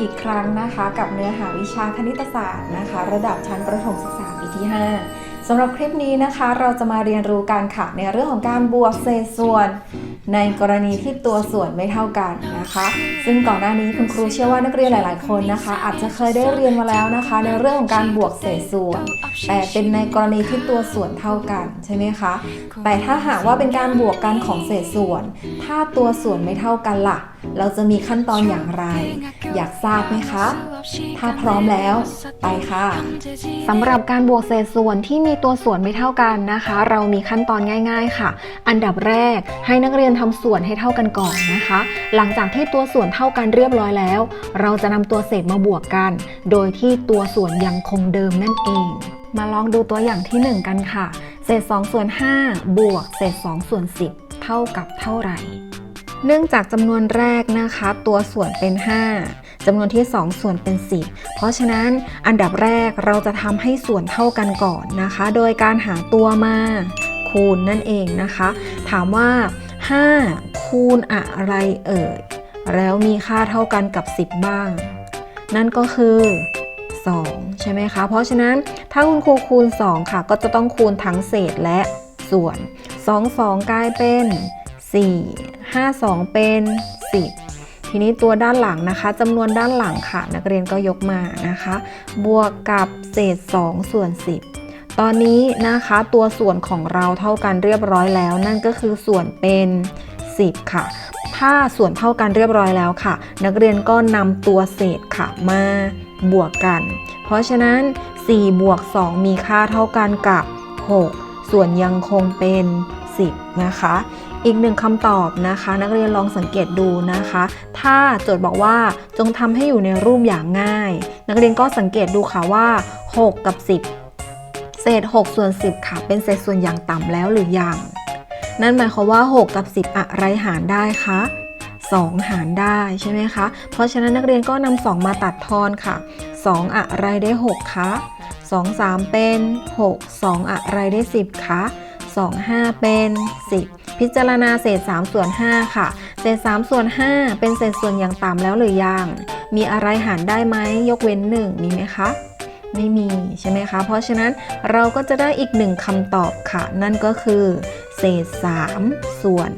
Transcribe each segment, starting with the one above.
อีกครั้งนะคะ กับเนื้อหาวิชาคณิตศาสตร์นะคะ ระดับชั้นประถมศึกษาปีที่ 5สำหรับคลิปนี้นะคะ เราจะมาเรียนรู้การค่ะในเรื่องของการบวกเศษส่วน ในกรณีที่ตัวส่วนไม่เท่ากันนะคะ ซึ่งก่อนหน้านี้คุณครูเชื่อว่านักเรียนหลาย ๆ คนนะคะ อาจจะเคยได้เรียนมาแล้วนะคะ ในเรื่องของการบวกเศษส่วน แต่เป็นในกรณีที่ตัวส่วนเท่ากันใช่ไหมคะ แต่ถ้าหากว่าเป็นการบวกกันของเศษส่วน ถ้าตัวส่วนไม่เท่ากันล่ะ เราจะมีขั้นตอนอย่างไร อยากทราบไหมคะ ถ้าพร้อมแล้วไปค่ะสำหรับการบวกเศษส่วนที่มีตัวส่วนไม่เท่ากันนะคะ เรามีขั้นตอนง่าย ๆ ค่ะ อันดับแรกให้นักเรียนทำส่วนให้เท่ากันก่อนนะคะ หลังจากที่ตัวส่วนเท่ากันเรียบร้อยแล้ว เราจะนำตัวเศษมาบวกกัน โดยที่ตัวส่วนยังคงเดิมนั่นเอง มาลองดูตัวอย่างที่ 1 กันค่ะ เศษ2ส่วน5บวกเศษ2ส่วน10 เท่ากับเท่าไหร่เนื่องจากจำนวนแรกนะคะ ตัวส่วนเป็น 5จำนวนที่ 2 ส่วนเป็น 10 เพราะฉะนั้นอันดับแรกเราจะทำให้ส่วนเท่ากันก่อนนะคะ โดยการหาตัวมาคูณนั่นเองนะคะ ถามว่า 5 คูณอะไรเอ่ย แล้วมีค่าเท่ากันกับ 10 บ้าง นั่นก็คือ 2 ใช่ไหมคะ เพราะฉะนั้นถ้าคุณครูคูณ 2 ค่ะ ก็จะต้องคูณทั้งเศษและส่วน 2 2 กลายเป็น 4 5 2 เป็น 10 ทีนี้ตัวด้านหลังนะคะจำนวนด้านหลังค่ะ นักเรียนก็ยกมานะคะ บวกกับเศษ 2 ส่วน 10 ตอนนี้นะคะตัวส่วนของเราเท่ากันเรียบร้อยแล้ว นั่นก็คือส่วนเป็น 10 ค่ะ ถ้าส่วนเท่ากันเรียบร้อยแล้วค่ะ นักเรียนก็นำตัวเศษค่ะมาบวกกัน เพราะฉะนั้น 4 บวก 2 มีค่าเท่ากันกับ 6 ส่วนยังคงเป็น 10 นะคะ อีกหนึ่งคำตอบนะคะ นักเรียนลองสังเกตดูนะคะ ถ้าโจทย์บอกว่าจงทำให้อยู่ในรูปอย่างง่าย นักเรียนก็สังเกตดูค่ะว่า 6 กับ 10 เศษ6ส่วน10 ค่ะ เป็นเศษส่วนอย่างต่ำแล้วหรือยัง นั่นหมายความว่า 6 กับ 10 อะไรหารได้คะ 2 หารได้ใช่ไหมคะ เพราะฉะนั้นนักเรียนก็นำ2มาตัดทอนค่ะ 2 อะไรได้ 6 คะ 2 3 เป็น 6 2 อะไรได้ 10 คะ 2 5 เป็น 10 พิจารณาเศษ3ส่วน5ค่ะ เศษ3ส่วน5เป็นเศษส่วนอย่างต่ำแล้วหรือยัง มีอะไรหารได้ไหมยกเว้น 1 มีไหมคะ ไม่มีใช่ไหมคะ เพราะฉะนั้นเราก็จะได้อีกหนึ่งคำตอบค่ะ นั่นก็คือเศษ 3 ส่วน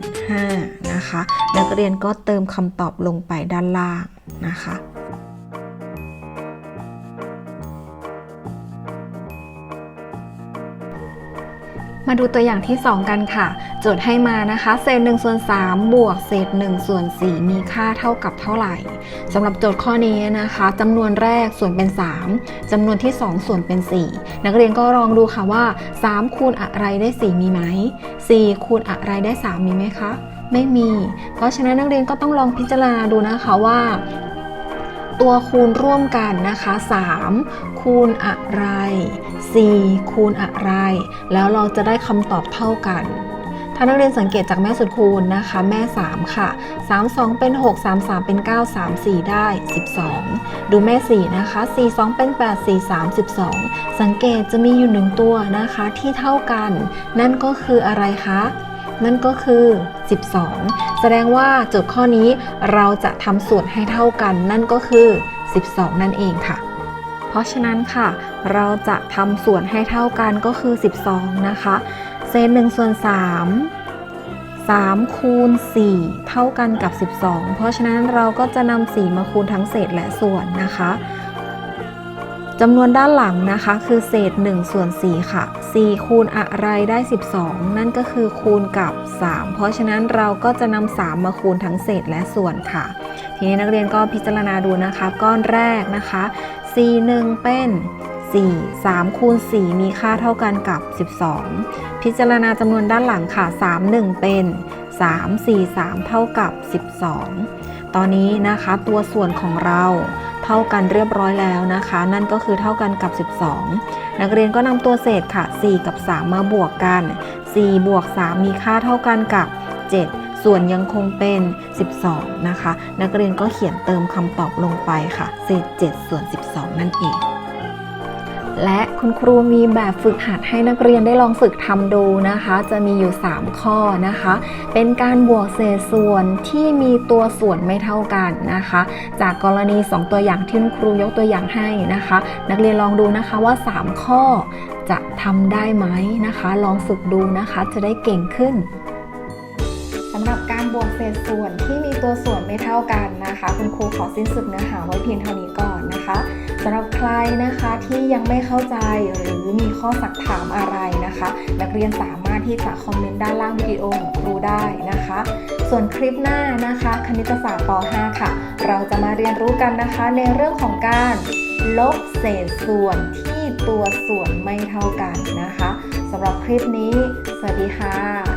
5 นะคะ นักเรียนก็เติมคำตอบลงไปด้านล่างนะคะ มาดูตัวอย่างที่ 2 กันค่ะ โจทย์ให้มานะคะเศษ1ส่วน3บวกเศษ1ส่วน4มีค่าเท่ากับเท่าไหร่สำหรับโจทย์ข้อนี้นะคะจำนวนแรกส่วนเป็น 3จำนวนที่ 2 ส่วนเป็น 4 นักเรียนก็ลองดูค่ะว่า 3 คูณอะไรได้ 4 มีไหม 4 คูณอะไรได้ 3 มีไหมคะ ไม่มี เพราะฉะนั้นนักเรียนก็ต้องลองพิจารณาดูนะคะว่า ตัวคูณร่วมกันนะคะ 3 คูณอะไร 4 คูณอะไร แล้วเราจะได้คำตอบเท่ากันถ้านักเรียนสังเกตจากแม่สุดคูณนะคะ แม่ 3 ค่ะ 3 2 เป็น 6 3 3 เป็น 9 3 4 ได้ 12 ดูแม่ 4 นะคะ 4 2 เป็น 8 4 3 12 สังเกตจะมีอยู่หนึ่งตัวนะคะที่เท่ากัน นั่นก็คืออะไรคะ นั่นก็คือ 12 แสดงว่าโจทย์ข้อนี้เราจะทำส่วนให้เท่ากัน นั่นก็คือ 12 นั่นเองค่ะ เพราะฉะนั้นค่ะ เราจะทำส่วนให้เท่ากันก็คือ 12 นะคะ เศษ1ส่วน 3 3 คูณ 4 เท่ากันกับ 12 เพราะฉะนั้นเราก็จะนำ4มาคูณทั้งเศษและส่วนนะคะ จำนวนด้านหลังนะคะคือเศษ1ส่วน4ค่ะ 4 คูณอะไรได้ 12 นั่นก็คือคูณกับ 3 เพราะฉะนั้นเราก็จะนำ3มาคูณทั้งเศษและส่วนค่ะ ทีนี้นักเรียนก็พิจารณาดูนะคะ ก้อนแรกนะคะ 4 1 เป็น 4 3คูณ4มีค่าเท่ากันกับ 12 พิจารณาจำนวนด้านหลังค่ะ 3 1 เป็น 3 4 3 เท่ากับ 12 ตอนนี้นะคะตัวส่วนของเรา เท่ากันเรียบร้อยแล้วนะคะ นั่นก็คือเท่ากันกับ 12 นักเรียนก็นำตัวเศษค่ะ 4 กับ 3 มาบวกกัน 4 บวก 3 มีค่าเท่ากันกับ 7 ส่วนยังคงเป็น 12 นะคะ นักเรียนก็เขียนเติมคำตอบลงไปค่ะ เศษ 7 ส่วน 12 นั่นเอง และคุณครูมีแบบฝึกหัดให้นักเรียนได้ลองฝึกทำดูนะคะ จะมีอยู่ 3 ข้อนะคะ เป็นการบวกเศษส่วนที่มีตัวส่วนไม่เท่ากันนะคะ จากกรณี 2 ตัวอย่างที่คุณครูยกตัวอย่างให้นะคะ นักเรียนลองดูนะคะว่า 3 ข้อจะทำได้ไหมนะคะ ลองฝึกดูนะคะจะได้เก่งขึ้นสำหรับการบวกเศษส่วนที่มีตัวส่วนไม่เท่ากันนะคะ คุณครูขอสิ้นสุดเนื้อหาไว้เพียงเท่านี้ก่อน สำหรับใครนะคะที่ยังไม่เข้าใจหรือมีข้อสักถามอะไรนะคะ นักเรียนสามารถที่จะคอมเมนต์ด้านล่างวิดีโอของครูได้นะคะ ส่วนคลิปหน้านะคะ คณิตศาสตร์ป .5 ค่ะ เราจะมาเรียนรู้กันนะคะในเรื่องของการลบเศษส่วนที่ตัวส่วนไม่เท่ากันนะคะสำหรับคลิปนี้ สวัสดีค่ะ